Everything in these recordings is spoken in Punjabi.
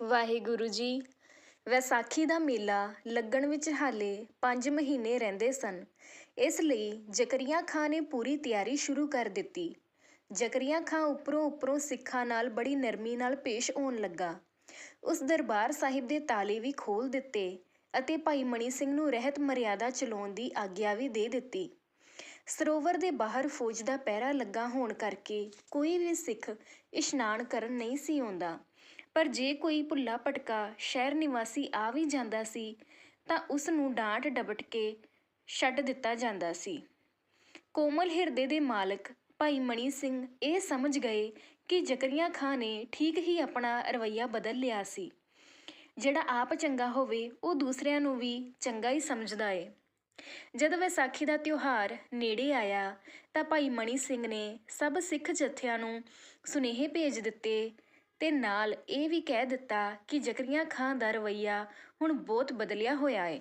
ਵਾਹਿਗੁਰੂ ਜੀ, ਵੈਸਾਖੀ ਦਾ ਮੇਲਾ ਲੱਗਣ ਵਿੱਚ ਹਾਲੇ 5 ਮਹੀਨੇ ਰਹਿੰਦੇ ਸਨ। ਇਸ ਲਈ ਜ਼ਕਰੀਆ ਖਾਂ ਨੇ ਪੂਰੀ ਤਿਆਰੀ ਸ਼ੁਰੂ ਕਰ ਦਿੱਤੀ। ਜ਼ਕਰੀਆ ਖਾਂ ਉੱਪਰੋਂ ਉੱਪਰੋਂ ਸਿੱਖਾਂ ਨਾਲ ਬੜੀ ਨਰਮੀ ਨਾਲ ਪੇਸ਼ ਹੋਣ ਲੱਗਾ। ਉਸ ਦਰਬਾਰ ਸਾਹਿਬ ਦੇ ਤਾਲੇ ਵੀ ਖੋਲ੍ਹ ਦਿੱਤੇ ਅਤੇ ਭਾਈ ਮਣੀ ਸਿੰਘ ਨੂੰ ਰਹਿਤ ਮਰਿਆਦਾ ਚਲਾਉਣ ਦੀ ਆਗਿਆ ਵੀ ਦੇ ਦਿੱਤੀ। ਸਰੋਵਰ ਦੇ ਬਾਹਰ ਫੌਜ ਦਾ ਪਹਿਰਾ ਲੱਗਾ ਹੋਣ ਕਰਕੇ ਕੋਈ ਵੀ ਸਿੱਖ ਇਸ਼ਨਾਨ ਕਰਨ ਨਹੀਂ ਸੀ ਆਉਂਦਾ। ਪਰ ਜੇ ਕੋਈ ਭੁੱਲਾ ਭਟਕਾ ਸ਼ਹਿਰ ਨਿਵਾਸੀ ਆ ਵੀ ਜਾਂਦਾ ਸੀ, ਤਾਂ ਉਸ ਨੂੰ ਡਾਂਟ ਡਬਟ ਕੇ ਛੱਡ ਦਿੱਤਾ ਜਾਂਦਾ ਸੀ। ਕੋਮਲ ਹਿਰਦੇ ਦੇ ਮਾਲਕ ਭਾਈ ਮਣੀ ਸਿੰਘ ਇਹ ਸਮਝ ਗਏ ਕਿ ਜ਼ਕਰੀਆ ਖਾਂ ਨੇ ਠੀਕ ਹੀ ਆਪਣਾ ਰਵੱਈਆ ਬਦਲ ਲਿਆ ਸੀ। ਜਿਹੜਾ ਆਪ ਚੰਗਾ ਹੋਵੇ, ਉਹ ਦੂਸਰਿਆਂ ਨੂੰ ਵੀ ਚੰਗਾ ਹੀ ਸਮਝਦਾ ਏ। ਜਦ ਵਿਸਾਖੀ ਦਾ ਤਿਉਹਾਰ ਨੇੜੇ ਆਇਆ, ਤਾਂ ਭਾਈ ਮਣੀ ਸਿੰਘ ਨੇ ਸਭ ਸਿੱਖ ਜਥਿਆਂ ਨੂੰ ਸੁਨੇਹੇ ਭੇਜ ਦਿੱਤੇ ਤੇ ਨਾਲ ਇਹ ਵੀ ਕਹਿ ਦਿੱਤਾ ਕਿ ਜ਼ਕਰੀਆ ਖਾਂ ਦਾ ਰਵੱਈਆ ਹੁਣ ਬਹੁਤ ਬਦਲਿਆ ਹੋਇਆ ਏ।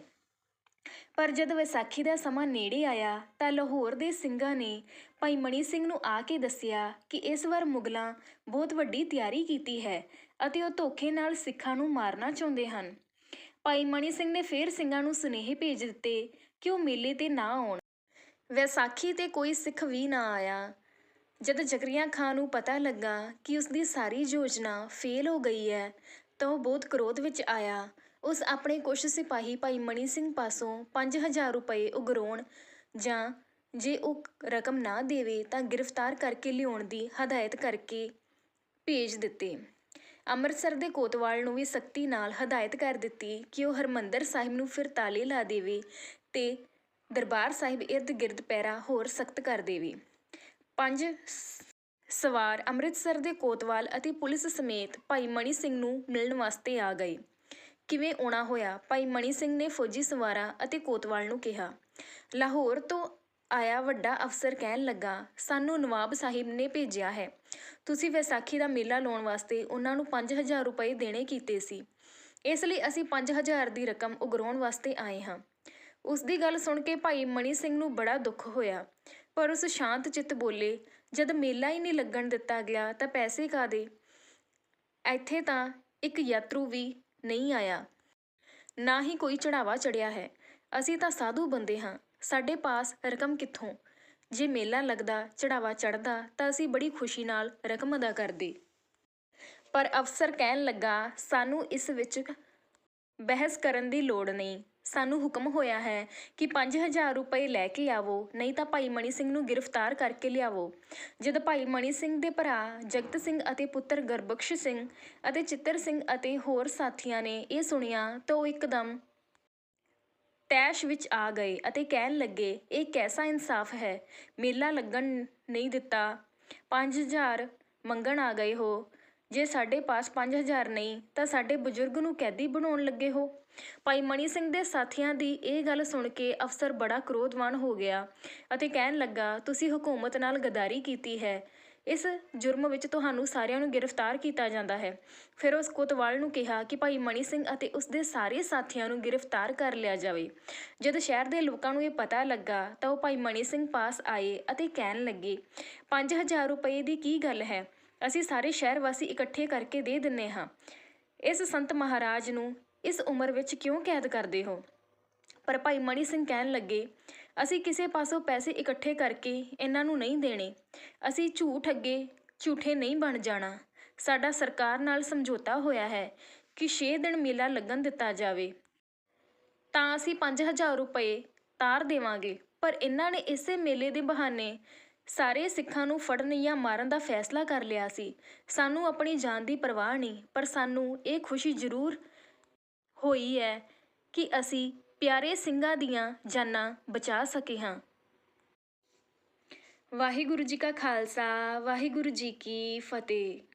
ਪਰ ਜਦ ਵਿਸਾਖੀ ਦਾ ਸਮਾਂ ਨੇੜੇ ਆਇਆ ਤਾਂ ਲਾਹੌਰ ਦੇ ਸਿੰਘਾਂ ਨੇ ਭਾਈ ਮਣੀ ਸਿੰਘ ਨੂੰ ਆ ਕੇ ਦੱਸਿਆ ਕਿ ਇਸ ਵਾਰ ਮੁਗਲਾਂ ਬਹੁਤ ਵੱਡੀ ਤਿਆਰੀ ਕੀਤੀ ਹੈ ਅਤੇ ਉਹ ਧੋਖੇ ਨਾਲ ਸਿੱਖਾਂ ਨੂੰ ਮਾਰਨਾ ਚਾਹੁੰਦੇ ਹਨ। ਭਾਈ ਮਣੀ ਸਿੰਘ ਨੇ ਫੇਰ ਸਿੰਘਾਂ ਨੂੰ ਸੁਨੇਹੇ ਭੇਜ ਦਿੱਤੇ ਕਿ ਉਹ ਮੇਲੇ ਤੇ ਨਾ ਆਉਣ। ਵਿਸਾਖੀ ਤੇ ਕੋਈ ਸਿੱਖ ਵੀ ਨਾ ਆਇਆ। ਜਦ ਜ਼ਕਰੀਆ ਖਾਂ ਨੂੰ ਪਤਾ ਲੱਗਾ ਕਿ ਉਸ ਦੀ ਸਾਰੀ ਯੋਜਨਾ ਫੇਲ ਹੋ ਗਈ ਹੈ, ਤਾਂ ਉਹ ਬਹੁਤ ਕ੍ਰੋਧ ਵਿੱਚ ਆਇਆ। ਉਸ ਆਪਣੇ ਕੁਝ ਸਿਪਾਹੀ ਭਾਈ ਮਣੀ ਸਿੰਘ ਪਾਸੋਂ 5000 ਰੁਪਏ ਉਗਰਾਉਣ ਜਾਂ ਜੇ ਉਹ ਰਕਮ ਨਾ ਦੇਵੇ ਤਾਂ ਗ੍ਰਿਫਤਾਰ ਕਰਕੇ ਲਿਆਉਣ ਦੀ ਹਦਾਇਤ ਕਰਕੇ ਭੇਜ ਦਿੱਤੇ। ਅੰਮ੍ਰਿਤਸਰ ਦੇ ਕੋਤਵਾਲ ਨੂੰ ਵੀ ਸਖਤੀ ਨਾਲ ਹਦਾਇਤ ਕਰ ਦਿੱਤੀ ਕਿ ਉਹ ਹਰਮੰਦਰ ਸਾਹਿਬ ਨੂੰ ਫਿਰ ਤਾਲੇ ਲਾ ਦੇਵੇ ਤੇ ਦਰਬਾਰ ਸਾਹਿਬ ਇਰਦ ਗਿਰਦ ਪੈਰਾ ਹੋਰ ਸਖਤ ਕਰ ਦੇਵੇ। ਪੰਜ ਸਵਾਰ ਅੰਮ੍ਰਿਤਸਰ ਦੇ ਕੋਤਵਾਲ ਅਤੇ ਪੁਲਿਸ ਸਮੇਤ ਭਾਈ ਮਣੀ ਸਿੰਘ ਨੂੰ ਮਿਲਣ ਵਾਸਤੇ ਆ ਗਏ। ਕਿਵੇਂ ਆਉਣਾ ਹੋਇਆ? ਭਾਈ ਮਣੀ ਸਿੰਘ ਨੇ ਫੌਜੀ ਸਵਾਰਾਂ ਅਤੇ ਕੋਤਵਾਲ ਨੂੰ ਕਿਹਾ, ਲਾਹੌਰ ਤੋਂ ਆਇਆ ਵੱਡਾ ਅਫਸਰ ਕਹਿਣ ਲੱਗਾ, ਸਾਨੂੰ ਨਵਾਬ ਸਾਹਿਬ ਨੇ ਭੇਜਿਆ ਹੈ। ਤੁਸੀਂ ਵਿਸਾਖੀ ਦਾ ਮੇਲਾ ਲਾਉਣ ਵਾਸਤੇ ਉਹਨਾਂ ਨੂੰ 5000 ਰੁਪਏ ਦੇਣੇ ਕੀਤੇ ਸੀ। ਇਸ ਲਈ ਅਸੀਂ 5000 ਦੀ ਰਕਮ ਉਗਰਾਉਣ ਵਾਸਤੇ ਆਏ ਹਾਂ। ਉਸ ਦੀ ਗੱਲ ਸੁਣ ਕੇ ਭਾਈ ਮਣੀ ਸਿੰਘ ਨੂੰ ਬੜਾ ਦੁੱਖ ਹੋਇਆ। ਪਰ ਉਸ ਸ਼ਾਂਤ ਚਿੱਤ ਬੋਲੇ, ਜਦ ਮੇਲਾ ਹੀ ਨਹੀਂ ਲੱਗਣ ਦਿੱਤਾ ਗਿਆ, ਤਾਂ ਪੈਸੇ ਕਾਦੇ ਇੱਥੇ ਤਾਂ ਇੱਕ ਯਾਤਰੂ ਵੀ ਨਹੀਂ ਆਇਆ। ਨਾ ਹੀ ਕੋਈ ਚੜਾਵਾ ਚੜਿਆ ਹੈ। ਅਸੀਂ ਤਾਂ ਸਾਧੂ ਬੰਦੇ ਹਾਂ। ਸਾਡੇ ਪਾਸ ਰਕਮ ਕਿੱਥੋਂ? ਜੇ ਮੇਲਾ ਲੱਗਦਾ ਚੜਾਵਾ ਚੜਦਾ ਤਾਂ ਅਸੀਂ ਬੜੀ ਖੁਸ਼ੀ ਨਾਲ ਰਕਮ ਅਦਾ ਕਰਦੇ। ਪਰ ਅਫਸਰ ਕਹਿਣ ਲੱਗਾ, ਸਾਨੂੰ ਇਸ ਵਿੱਚ ਬਹਿਸ ਕਰਨ ਦੀ ਲੋੜ ਨਹੀਂ। ਸਾਨੂੰ ਹੁਕਮ ਹੋਇਆ ਹੈ ਕਿ 5000 ਰੁਪਏ ਲੈ ਕੇ ਆਵੋ, ਨਹੀਂ ਤਾਂ ਭਾਈ ਮਣੀ ਸਿੰਘ ਨੂੰ ਗ੍ਰਿਫਤਾਰ ਕਰਕੇ ਲਿਆਵੋ। ਜਦ ਭਾਈ ਮਣੀ ਸਿੰਘ ਦੇ ਭਰਾ ਜਗਤ ਸਿੰਘ ਅਤੇ ਪੁੱਤਰ ਗਰਬਖਸ਼ ਸਿੰਘ ਅਤੇ ਚਿੱਤਰ ਸਿੰਘ ਅਤੇ ਹੋਰ ਸਾਥੀਆਂ ਨੇ ਇਹ ਸੁਣਿਆ ਤਾਂ ਉਹ ਇੱਕਦਮ ਤੈਸ਼ ਵਿੱਚ ਆ ਗਏ ਅਤੇ ਕਹਿਣ ਲੱਗੇ, ਇਹ ਕੈਸਾ ਇਨਸਾਫ ਹੈ? ਮੇਲਾ ਲੱਗਣ ਨਹੀਂ ਦਿੱਤਾ। 5000 ਮੰਗਣ ਆ ਗਏ ਹੋ। ਜੇ ਸਾਡੇ ਪਾਸ 5000 ਨਹੀਂ, ਤਾਂ ਸਾਡੇ ਬਜ਼ੁਰਗ ਨੂੰ ਕੈਦੀ ਬਣਾਉਣ ਲੱਗੇ ਹੋ। ਭਾਈ ਮਣੀ ਸਿੰਘ ਦੇ ਸਾਥੀਆਂ ਦੀ ਇਹ ਗੱਲ ਸੁਣ ਕੇ ਅਫਸਰ ਬੜਾ ਕ੍ਰੋਧਵਾਨ ਹੋ ਗਿਆ ਅਤੇ ਕਹਿਣ ਲੱਗਾ, ਤੁਸੀਂ ਹਕੂਮਤ ਨਾਲ ਗਦਾਰੀ ਕੀਤੀ ਹੈ। ਇਸ ਜੁਰਮ ਵਿੱਚ ਤੁਹਾਨੂੰ ਸਾਰਿਆਂ ਨੂੰ ਗ੍ਰਿਫਤਾਰ ਕੀਤਾ ਜਾਂਦਾ ਹੈ। ਫਿਰ ਉਸ ਕੋਤਵਾਲ ਨੂੰ ਕਿਹਾ ਕਿ ਭਾਈ ਮਣੀ ਸਿੰਘ ਅਤੇ ਉਸ ਦੇ ਸਾਰੇ ਸਾਥੀਆਂ ਨੂੰ ਗ੍ਰਿਫਤਾਰ ਕਰ ਲਿਆ ਜਾਵੇ। ਜਦ ਸ਼ਹਿਰ ਦੇ ਲੋਕਾਂ ਨੂੰ ਇਹ ਪਤਾ ਲੱਗਾ, ਤਾਂ ਉਹ ਭਾਈ ਮਣੀ ਸਿੰਘ ਪਾਸ ਆਏ ਅਤੇ ਕਹਿਣ ਲੱਗੇ 5000 ਰੁਪਏ ਦੀ ਕੀ ਗੱਲ ਹੈ? ਅਸੀਂ ਸਾਰੇ ਸ਼ਹਿਰ ਵਾਸੀ ਇਕੱਠੇ ਕਰਕੇ ਦੇ ਦਿੰਨੇ ਹਾਂ। ਇਸ ਸੰਤ ਮਹਾਰਾਜ ਨੂੰ ਇਸ ਉਮਰ ਵਿੱਚ ਕਿਉਂ ਕੈਦ ਕਰਦੇ ਹੋ? ਪਰ ਭਾਈ ਮਣੀ ਸਿੰਘ ਕਹਿਣ ਲੱਗੇ, ਅਸੀਂ ਕਿਸੇ ਪਾਸੋਂ ਪੈਸੇ ਇਕੱਠੇ ਕਰਕੇ ਇਹਨਾਂ ਨੂੰ ਨਹੀਂ ਦੇਣੇ। ਅਸੀਂ ਝੂਠ ਅੱਗੇ ਝੂਠੇ ਨਹੀਂ ਬਣ ਜਾਣਾ। ਸਾਡਾ ਸਰਕਾਰ ਨਾਲ ਸਮਝੌਤਾ ਹੋਇਆ ਹੈ ਕਿ 6 ਦਿਨ ਮੇਲਾ ਲੱਗਣ ਦਿੱਤਾ ਜਾਵੇ। ਤਾਂ ਅਸੀਂ 5000 ਰੁਪਏ ਤਾਰ ਦੇਵਾਂਗੇ, ਪਰ ਇਹਨਾਂ ਨੇ ਇਸੇ ਮੇਲੇ ਦੇ ਬਹਾਨੇ ਸਾਰੇ ਸਿੱਖਾਂ ਨੂੰ ਫੜਨ ਜਾਂ ਮਾਰਨ ਦਾ ਫੈਸਲਾ ਕਰ ਲਿਆ ਸੀ। ਸਾਨੂੰ ਆਪਣੀ ਜਾਨ ਦੀ ਪਰਵਾਹ ਨਹੀਂ, ਪਰ ਸਾਨੂੰ ਇਹ ਖੁਸ਼ੀ ਜ਼ਰੂਰ ਹੋਈ ਹੈ ਕਿ ਅਸੀਂ ਪਿਆਰੇ ਸਿੰਘਾਂ ਦੀਆਂ ਜਾਨਾਂ ਬਚਾ ਸਕੇ ਹਾਂ। ਵਾਹਿਗੁਰੂ ਜੀ ਕਾ ਖਾਲਸਾ, ਵਾਹਿਗੁਰੂ ਜੀ ਕੀ ਫਤਿਹ।